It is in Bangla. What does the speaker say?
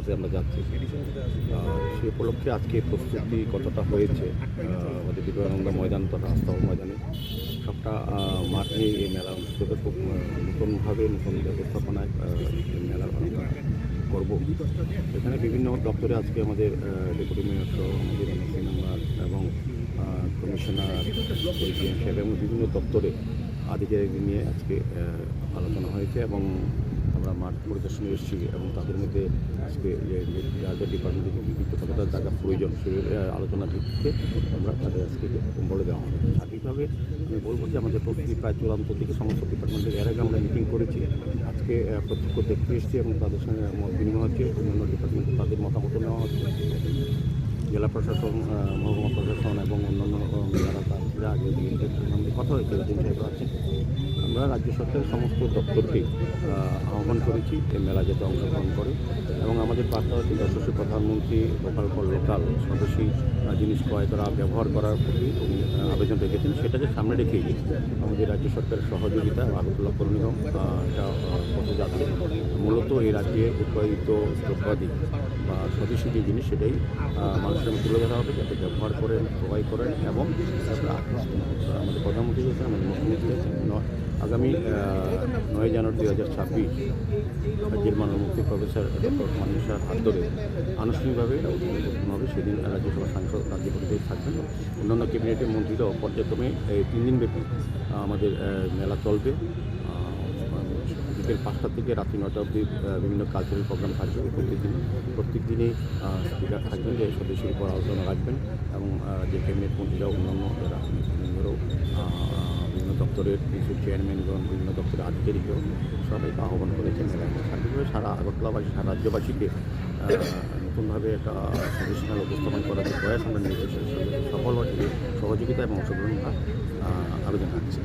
পথে আমরা যাচ্ছি। সে উপলক্ষে আজকে প্রস্তুতি কতটা হয়েছে আমাদের বিবেকানন্দ ময়দান তথা আস্তাব ময়দানে। সবটা মাঠ নিয়ে এই মেলা অনুষ্ঠিত খুব নতুনভাবে নতুন ব্যবস্থাপনায় মেলার করব। এখানে বিভিন্ন দপ্তরে আজকে আমাদের ডেপুটি মেয়র আমাদের এমএসি মেম্বার এবং কমিশনার এবং বিভিন্ন দপ্তরে আধিকারিক নিয়ে আজকে আলোচনা হয়েছে এবং আমরা মাঠ পরিদর্শনে এসেছি এবং তাদের মধ্যে আজকে যে যে যার যার ডিপার্টমেন্টে কতটা জায়গা প্রয়োজন সে আহ, আলোচনা ভিত্তিতে আমরা তাদের আজকে বলে দেওয়া হবে। স্বাভাবিকভাবে আমি বলব যে আমাদের প্রস্তুতি প্রায় চূড়ান্ত থেকে সমস্ত ডিপার্টমেন্টের এর আগে আমরা মিটিং করেছি আজকে প্রত্যক্ষ দেখতে এসেছি এবং তাদের সঙ্গে মত বিনিময় হচ্ছে অন্যান্য ডিপার্টমেন্টে তাদের মতামত নেওয়া হচ্ছে। জেলা প্রশাসন মহকুমা প্রশাসন এবং অন্যান্য যারা তারা আগে কথা হয়েছে আমরা রাজ্য সরকারের সমস্ত দপ্তরকে আহ্বান করেছি, এই মেলা যাতে অংশগ্রহণ করে। এবং আমাদের হচ্ছে যশস্বী প্রধানমন্ত্রী লোকাল ফর লোকাল স্বদেশী জিনিস ক্রয় করা ব্যবহার করার প্রতি আবেদন রেখেছেন। সেটাকে সামনে রেখেই আমাদের রাজ্য সরকারের সহযোগিতা আগরতলা পৌর নিগম যাচ্ছে মূলত এই রাজ্যে উৎপাদিত দ্রব্যাদি বা স্বদেশী যে জিনিস সেটাই মানুষের তুলে ধরা হবে, যাতে ব্যবহার করেন, ক্রয় করেন এবং। আমাদের প্রধানমন্ত্রী আমাদের মুখ্যমন্ত্রী আগামী নয় জানুয়ারি দু হাজার ছাব্বিশ রাজ্যের মাননীয় প্রফেসর ডক্টর মানিক শাহ হাত ধরে আনুষ্ঠানিকভাবে হবে। সেদিন রাজ্যসভা সাংসদ, রাজ্য পরিষদ থাকবেন অন্যান্য ক্যাবিনেটের মন্ত্রীরাও পর্যায়ক্রমে এই তিন দিন ব্যাপী আমাদের মেলা চলবে। বিকেল পাঁচটা থেকে রাত্রি নটা অবধি বিভিন্ন কালচারাল প্রোগ্রাম থাকবে প্রত্যেক দিন প্রত্যেক দিনই স্পিকার থাকবেন যে স্বদেশীর উপর আলোচনা রাখবেন এবং যে ক্যাবিনেট মন্ত্রীরা অন্যান্য মেম্বারও বিভিন্ন দপ্তরের কিছু চেয়ারম্যানগণ বিভিন্ন দপ্তরের আধিকারিকও সবাইকে আহ্বান করেছেন সার্বিকভাবে সারা আগরতলাবাসী সারা রাজ্যবাসীকে নতুনভাবে একটা প্রফেশনাল উপস্থাপন করার যে প্রয়াস আমরা নিয়ে এসেছি, সফল সহযোগিতা এবং অংশগ্রহণ আবেদন রাখছি